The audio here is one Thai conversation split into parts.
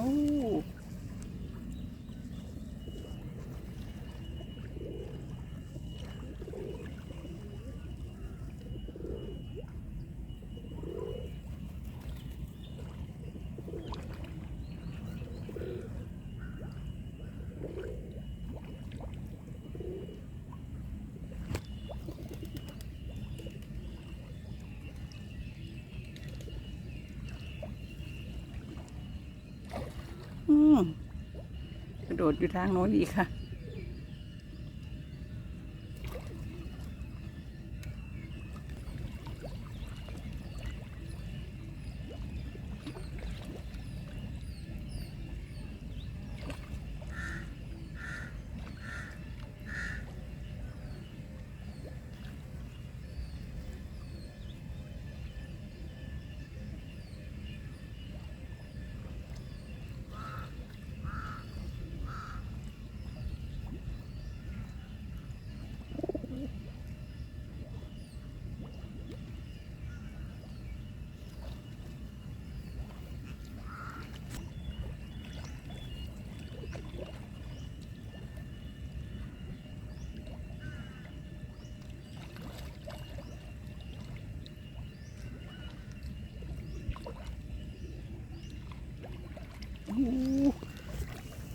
อ้ โดดอยู่ทางโน้นอีกค่ะ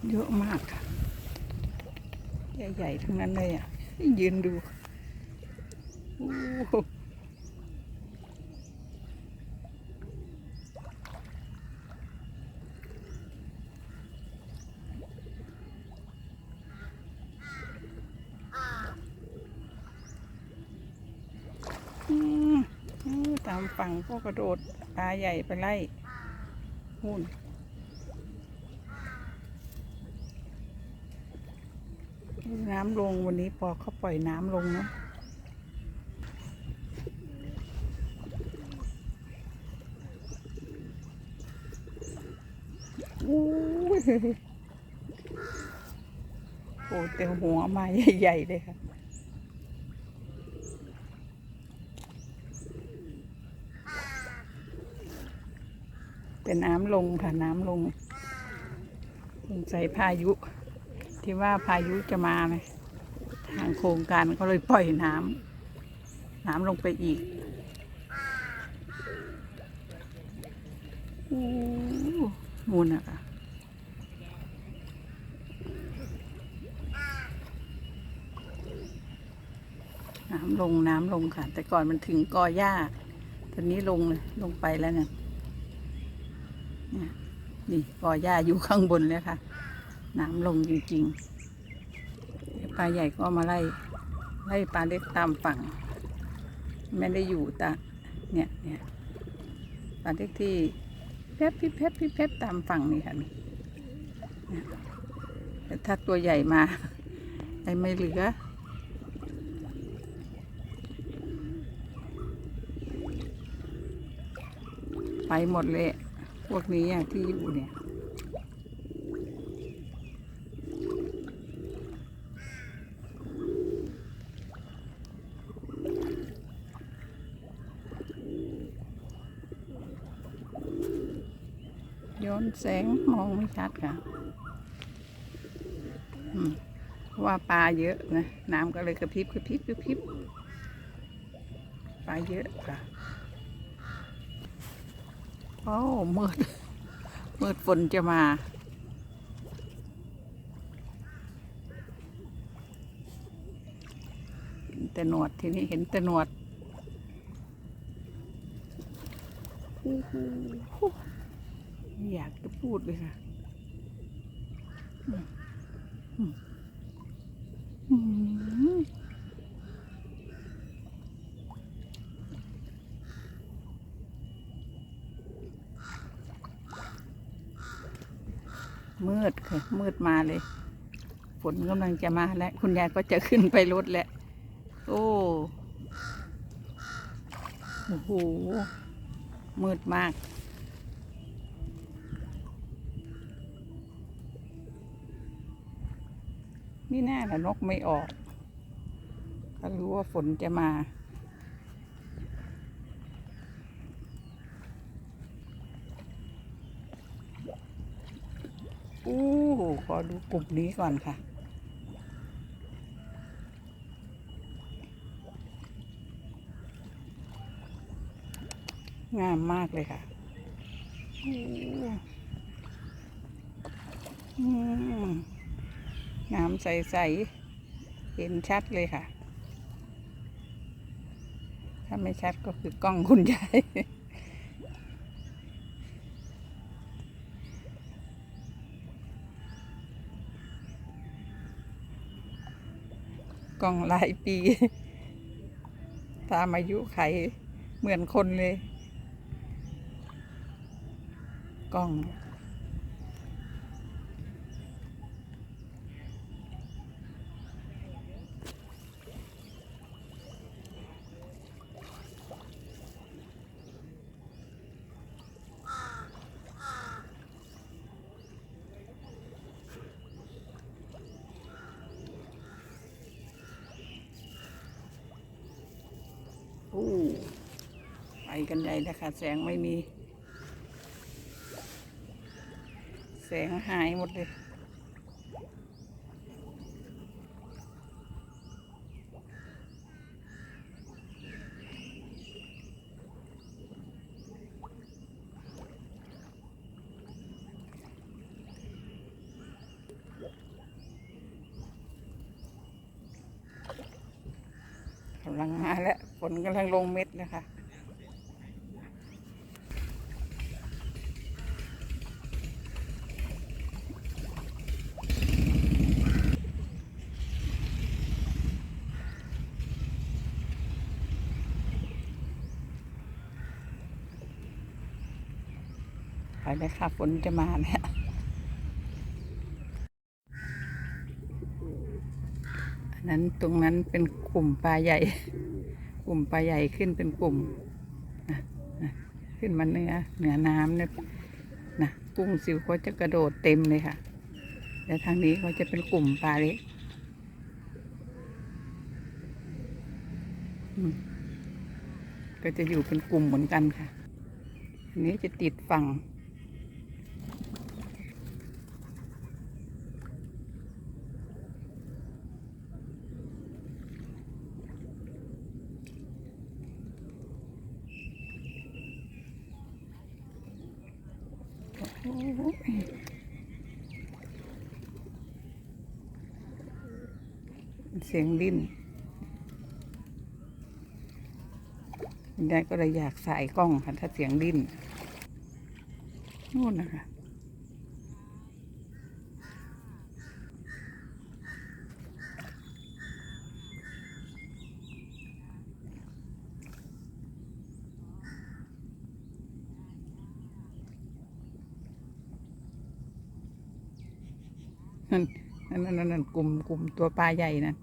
เยอะมากค่ะ ใหญ่ๆทั้งนั้นเลยอะยืนดูโอ้โหอืมอืมตามฝั่งก็กระโดดปลาใหญ่ไปไล่หุ่น น้ำลงวันนี้พอเขาปล่อยน้ำลงเนาะอู้ยโอ้เต็มหัวมาใหญ่ ๆ เลยค่ะเป็นน้ำลงค่ะ น้ำลงสงสัยพายุ ที่ว่าพายุจะมาไหม ทางโครงการก็เลยปล่อยน้ำน้ำลงไปอีกอู้มูนอะค่ะน้ำลงน้ำลงค่ะ แต่ก่อนมันถึงกอหญ้าตอนนี้ลงเลยลงไปแล้วเนี่ยนี่กอหญ้าอยู่ข้างบนเลยค่ะ น้ำลงจริง ๆ ปลาใหญ่ก็มาไล่ไล่ปลาเล็กตามฝั่ง ไม่ได้อยู่ตาเนี่ยเนี่ยปลาเล็กที่แพบพี่แพบพี่แพบตามฝั่งนี่ค่ะนี่แต่ถ้าตัวใหญ่มาไอ้ไม่เหลือไปหมดเลย พวกนี้ที่อยู่เนี่ย ย้อนแสงมองไม่ชัดค่ะเพราะว่าปลาเยอะนะน้ำก็เลยกระพริบกระพริบกระพริบปลาเยอะค่ะโอ้มืดมืดฝนจะมาเห็นแต่หนวดทีนี้เห็นแต่หนวดโอ้ ไม่อยากจะพูดเลยค่ะมืดค่ะมืดมาเลยฝนกำลังจะมาแล้ว คุณยายก็จะขึ้นไปรถแล้วโอ้โหมืดมาก นี่แน่ละนกไม่ออกก็รู้ว่าฝนจะมา อู้ขอดูกลุ่มนี้ก่อนค่ะ งามมากเลยค่ะอู้อืม งามใส ๆ เห็นชัดเลยค่ะ ถ้าไม่ชัดก็คือกล้องคุณยายกล้องหลายปี ตามอายุไขเหมือนคนเลย กล้อง อู้ไปกันใหญ่แล้วค่ะ แสงไม่มี แสงหายหมดเลย กำลังมาแล้วฝน กำลังลงเม็ดแล้วค่ะไปเลยค่ะฝนจะมาเนี่ยอันนั้นตรงนั้นเป็นกลุ่มปลาใหญ่ กลุ่มปลาใหญ่ขึ้นเป็นกลุ่มนะนะขึ้นมาเหนือเหนือน้ำเนี่ยนะกุ้งสิวเขาจะกระโดดเต็มเลยค่ะแต่ทางนี้เขาจะเป็นกลุ่มปลาเล็กก็จะอยู่เป็นกลุ่มเหมือนกันค่ะ อันนี้จะติดฝั่ง โอ้โหเสียงดิ้นคุณยายก็เลยอยากใสายกล้องค่ะถ้าเสียงดิ้นนู่นนะคะนั่นนั่นนั่นกลุ่มกลุ่มตัวปลาใหญ่น่ะ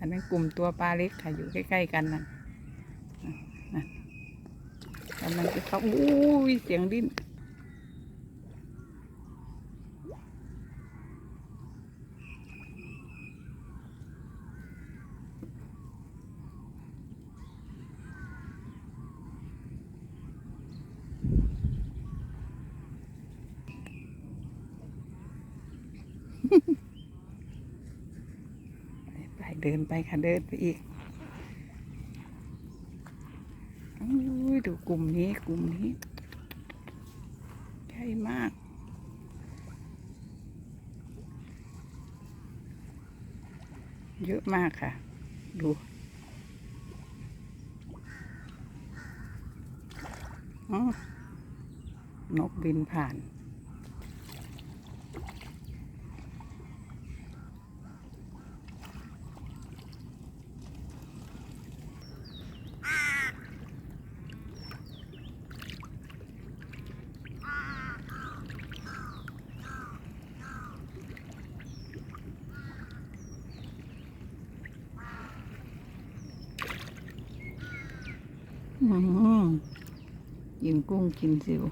อันนั้นกลุ่มตัวปลาเล็กค่ะอยู่ใกล้ๆกันนั่นนั่นกำลังจะเข้าอู้ยเสียงดิ้นไป เดินไปค่ะเดินไปอีกอุ้ยดูกลุ่มนี้กลุ่มนี้ใหญ่มาก เยอะมากค่ะ ดูอ๋อนกบินผ่าน กุ้งกินสิว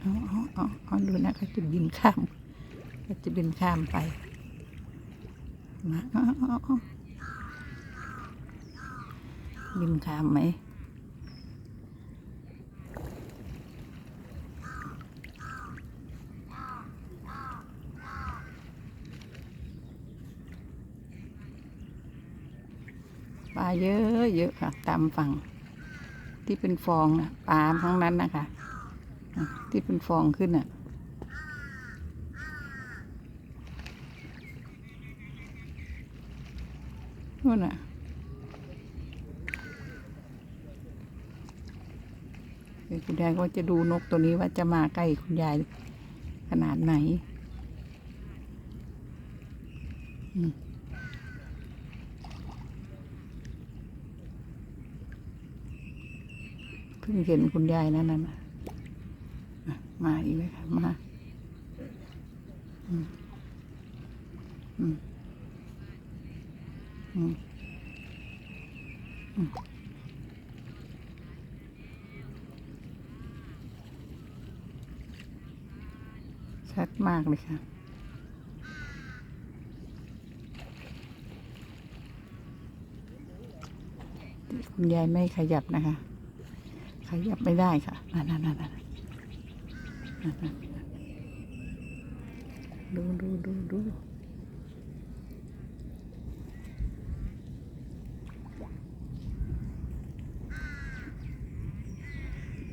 เอาเอาเอาเอาดูนะเขาจะบินข้ามเขาจะบินข้ามไปมเอาเอาเอาบินข้ามไหมปลาเยอะเยอะค่ะ ตามฝั่ง ที่เป็นฟองนะปลาทั้งนั้นนะคะ ที่เป็นฟองขึ้นอะนู่นน่ะคุณยายก็จะดูนกตัวนี้ว่าจะมาใกล้คุณยายขนาดไหน อืมเพิ่งเห็นคุณยายนั่นน่ะมาอีกเลยค่ะมาอืมอืมอืมอืมชัดมากเลยค่ะคุณยายไม่ขยับนะคะ ขยับไม่ได้ค่ะนั่นนั่นนั่นนั่นนั่นนั่นดูดูดูดู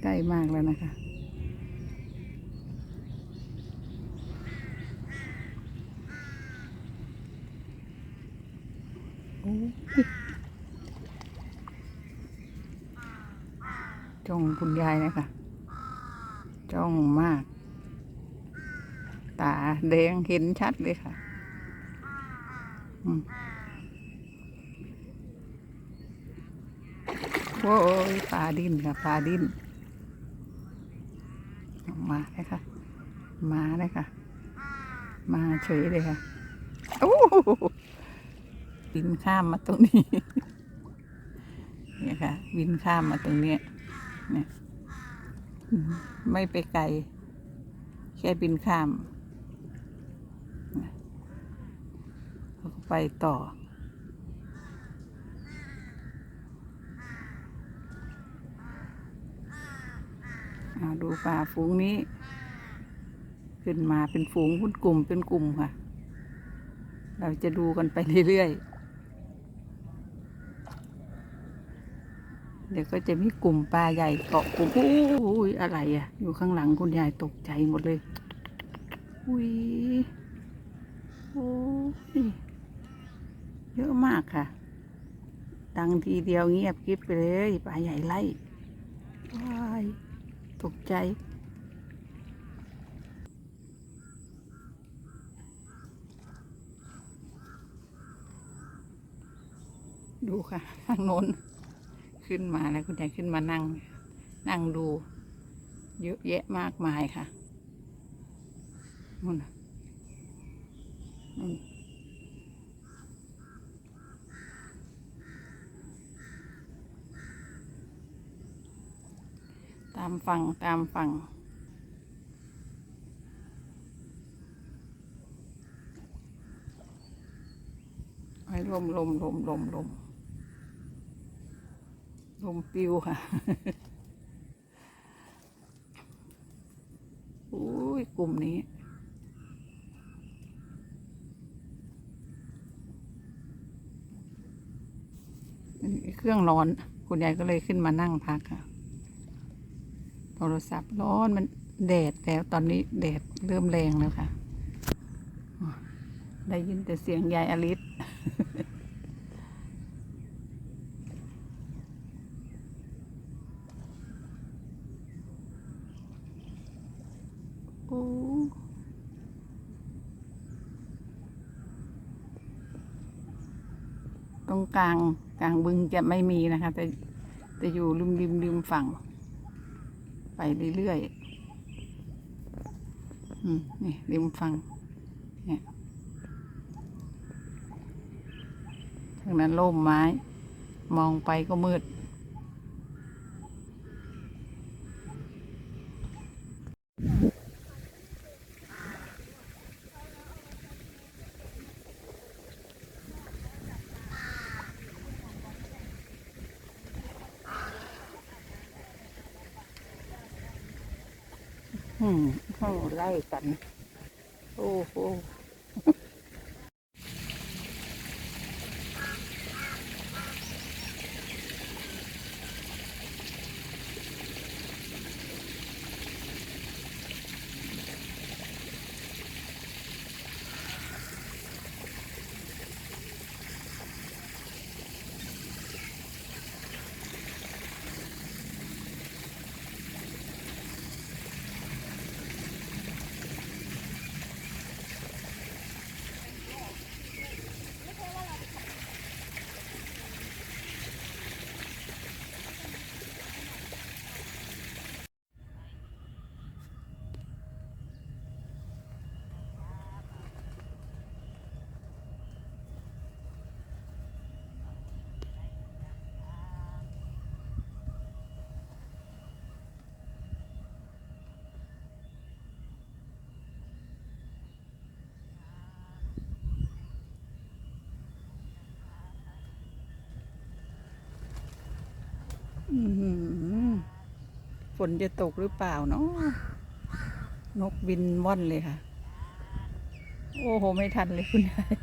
ใกล้มากแล้วนะคะโอ้ย จ้องคุณยายนะคะจ้องมาก ตาแดงเห็นชัดเลยค่ะโอ้ยปลาดิ้นค่ะปลาดิ้นมาเลยค่ะ มาเลยค่ะ มาเฉยเลยค่ะโอ้บินข้ามมาตรงนี้ เนี่ยค่ะ บินข้ามมาตรงเนี้ย เนี่ยไม่ไปไกล แค่บินข้ามไปต่ออาดูปลาฝูงนี้ ขึ้นมาเป็นฝูงเป็นกลุ่มเป็นกลุ่มค่ะ เราจะดูกันไปเรื่อยๆ เดี๋ยวก็จะมีกลุ่มปลาใหญ่เกาะกลุ่มโอ้ยอะไรอะ อยู่ข้างหลังคุณยายตกใจหมดเลย อุ้ยโอ้ยเยอะมากค่ะ ดังทีเดียวเงียบกริบไปเลยปลาใหญ่ไล่ว้ายตกใจดูค่ะทางโน้น ขึ้นมาแล้วคุณยายขึ้นมานั่ง นั่งดู เยอะแยะมากมายค่ะนู่นตามฝั่งตามฝั่งไอ้ลมลมลมลมลมลม ลมปิวค่ะโอ้ยกลุ่มนี้ เครื่องร้อน คุณยายก็เลยขึ้นมานั่งพักค่ะ โทรศัพท์ร้อนมันแดดแล้วตอนนี้แดดเริ่มแรงแล้วค่ะ ได้ยินแต่เสียงยายอลิศ รงกลางกลางบึงจะไม่มีนะคะ แต่แต่อยู่ริมริมริมฝั่ง ไปเรื่อยๆอืมนี่ริมฝั่งเนี่ยทางนั้นร่มไม้ มองไปก็มืด อืมเข้า ไล่กัน โอ้โห ฝนจะตกหรือเปล่าเนาะนกบินว่อนเลยค่ะ โอ้โห ไม่ทันเลยคุณยาย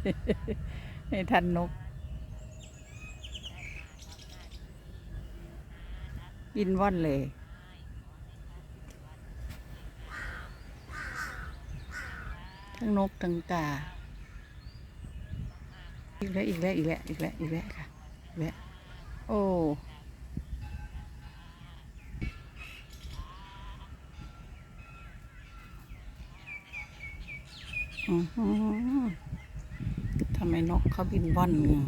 ไม่ทันนก บินว่อนเลยทั้งนกทั้งกา อีกแล้วอีกแล้วอีกแล้วอีกแล้วอีกแล้วค่ะอีกแล้วโอ้ อือหือ ทำไมนกเขาบินว่อนเนี่ย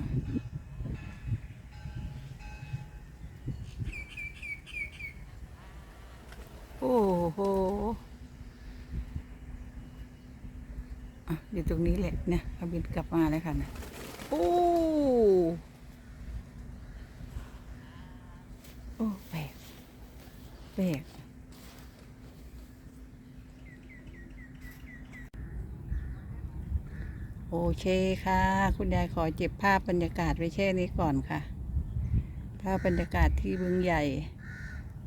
โอ้โหอะอยู่ตรงนี้แหละเนี่ยเขาบินกลับมาแล้วค่ะนะโอ้โอ้แปลกแปลก โอเคค่ะ คุณยายขอเก็บภาพบรรยากาศไว้แค่นี้ก่อนค่ะ ภาพบรรยากาศที่บึงใหญ่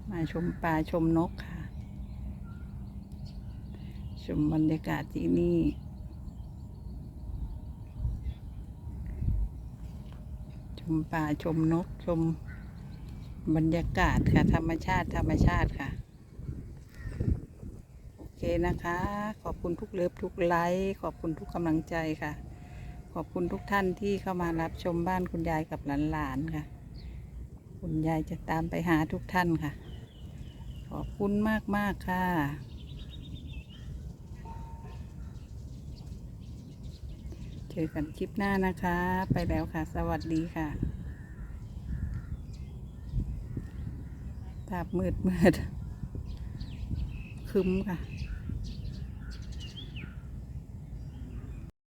มาชมปลาชมนกค่ะ ชมบรรยากาศที่นี่ชมป่าชมนกชมบรรยากาศค่ะ ธรรมชาติธรรมชาติค่ะ นะคะ ขอบคุณทุกเลิฟทุกไลค์ขอบคุณทุกกำลังใจค่ะ ขอบคุณทุกท่านที่เข้ามารับชมบ้านคุณยายกับหลานๆค่ะ คุณยายจะตามไปหาทุกท่านค่ะ ขอบคุณมากๆค่ะ เจอกันคลิปหน้านะคะ ไปแล้วค่ะ สวัสดีค่ะภาพมืดมืดคึ้มค่ะ